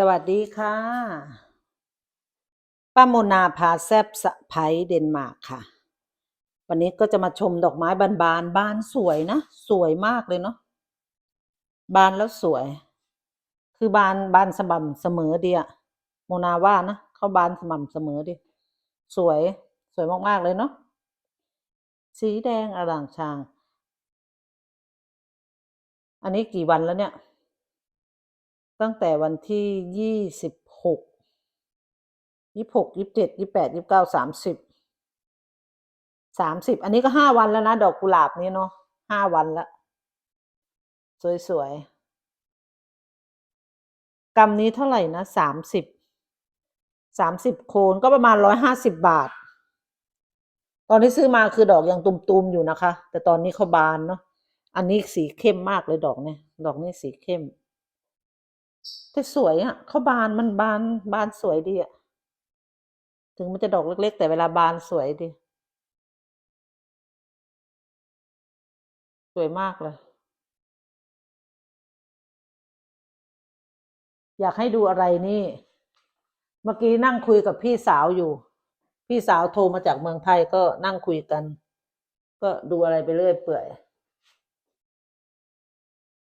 สวัสดีค่ะป้าโมนาพาแซบสะไพเดนมาร์กค่ะ วันนี้ก็จะมาชมดอกไม้บานๆบานบานสวยนะ สวยมากเลยเนาะบานแล้วสวย คือบานบานสม่ำเสมอดีอะโมนาว่านะเขาบานสม่ำเสมอดี สวยสวยมากๆเลยเนาะสีแดงอร่างชาง อันนี้กี่วันแล้วเนี่ย ตั้งแต่วันที่ยี่สิบหกยี่หกยี่เจ็ดยี่แปดยี่เก้าสามสิบสามสิบอันนี้ก็ห้าวันแล้วนะ ดอกกุหลาบนี้เนาะห้าวันละสวยๆกำนี้เท่าไหร่นะสามสิบสามสิบโคนก็ประมาณร้อยห้าสิบบาท ตอนที่ซื้อมาคือดอกยังตุมๆอยู่นะคะ แต่ตอนนี้เขาบานเนาะอันนี้สีเข้มมากเลยดอกเนี่ย ดอกนี้สีเข้ม แต่สวยอะเขาบานมันบานบานสวยดีอะ ถึงมันจะดอกเล็ก ๆ แต่เวลาบานสวยดี สวยมากเลย อยากให้ดูอะไรนี่ เมื่อกี้นั่งคุยกับพี่สาวอยู่ พี่สาวโทรมาจากเมืองไทยก็นั่งคุยกัน ก็ดูอะไรไปเรื่อยเปื่อย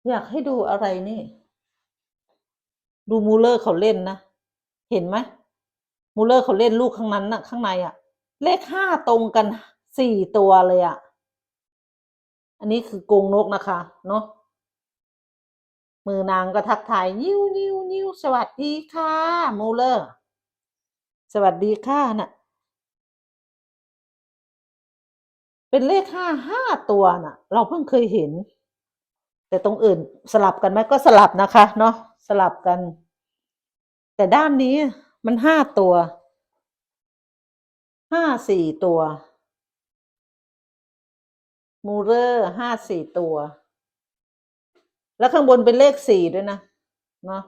อยากให้ดูอะไรนี่ ดูมูเลอร์เขาเล่นนะ เห็นไหมมูเลอร์เขาเล่นลูกข้างนั้นน่ะ ข้างในอะเลขห้าตรงกันสี่ตัวเลยอะอันนี้คือกงนกนะคะ เนาะมือนางก็ทักทายนิ้วนิ้วนิ้วสวัสดีค่ะมูเลอร์ สวัสดีค่ะน่ะ เป็นเลขห้าห้าตัวน่ะ เราเพิ่งเคยเห็น แต่ตรงอื่นสลับกันไหมก็สลับนะคะ เนาะ สลับกัน แต่ด้านนี้มันห้าตัวห้าสี่ตัวมูเรอร์ห้าสี่ตัว แล้วข้างบนเป็นเลขสี่ด้วยนะเนาะ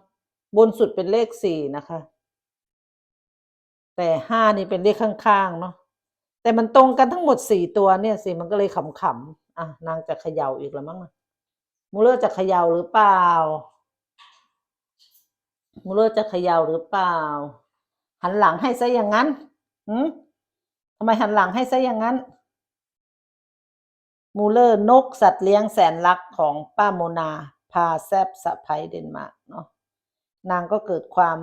บนสุดเป็นเลขสี่นะคะ แต่ห้านี่เป็นเลขข้างๆเนาะแต่มันตรงกันทั้งหมดสี่ตัวเนี่ยสิมันก็เลยขำๆอะนางจะเขย่าอีกแล้วมั้งนะมูเลอร์จะเขย่าหรือเปล่า มูเลอร์จะเขย่าหรือเปล่า หันหลังให้ซะอย่างนั้นหืมทำไมหันหลังให้ซะอย่างนั้น มูเลอร์นกสัตว์เลี้ยงแสนรักของป้าโมนาพาแซบสะไพเดนมาร์กเนาะนางก็เกิดความ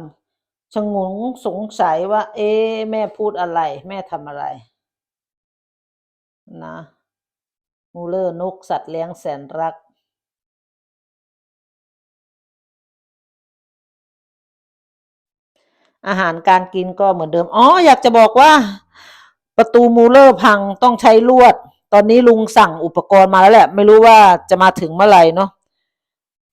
ชงงสงสัยว่า เอ๊แม่พูดอะไร แม่ทำอะไร นะ มูเลอร์นกสัตว์เลี้ยงแสนรัก อาหารการกินก็เหมือนเดิม อ๋อ อยากจะบอกว่า ประตูมูเลอร์พังต้องใช้ลวด ตอนนี้ลุงสั่งอุปกรณ์มาแล้วแหละ ไม่รู้ว่าจะมาถึงเมื่อไหร่เนาะ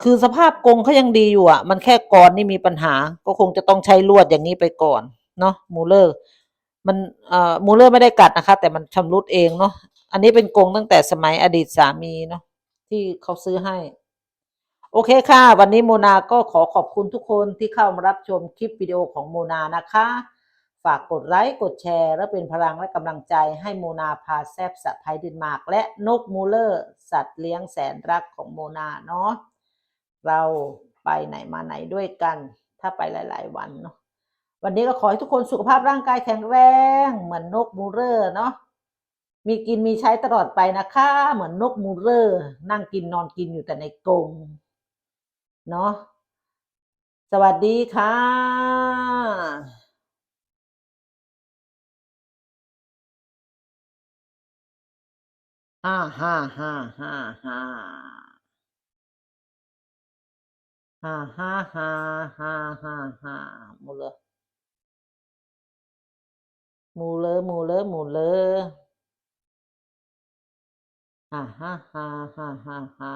คือสภาพกรงเขายังดีอยู่อะ มันแค่กรอนนี่มีปัญหา ก็คงจะต้องใช้ลวดอย่างนี้ไปก่อน เนาะมูเลอร์ มันเอ่อมูเลอร์ไม่ได้กัดนะคะ แต่มันชำรุดเองเนาะ อันนี้เป็นกรงตั้งแต่สมัยอดีตสามีเนาะที่เขาซื้อให้ โอเคค่ะ วันนี้โมนาก็ขอขอบคุณทุกคนที่เข้ามารับชมคลิปวิดีโอของโมนานะคะ ฝากกดไลค์กดแชร์ และเป็นพลังและกำลังใจให้โมนาพาแซบสัตว์ไทยเดนมาร์กและนกมูเลอร์ สัตว์เลี้ยงแสนรักของโมนาเนาะเราไปไหนมาไหนด้วยกัน ถ้าไปหลาย ๆ วันเนาะวันนี้ก็ขอให้ทุกคนสุขภาพร่างกายแข็งแรง เหมือนนกมูเลอร์เนาะมีกินมีใช้ตลอดไปนะคะ เหมือนนกมูเลอร์ นั่งกินนอนกินอยู่แต่ในกรง เนาะสวัสดีค่ะฮ่าฮ่าฮ่าฮ่าฮ่าฮ่าฮ่าฮ่าฮ่าฮ่าฮ่ามูเลมูเลมูเลมูเลฮ่าฮ่าฮ่าฮ่าฮ่า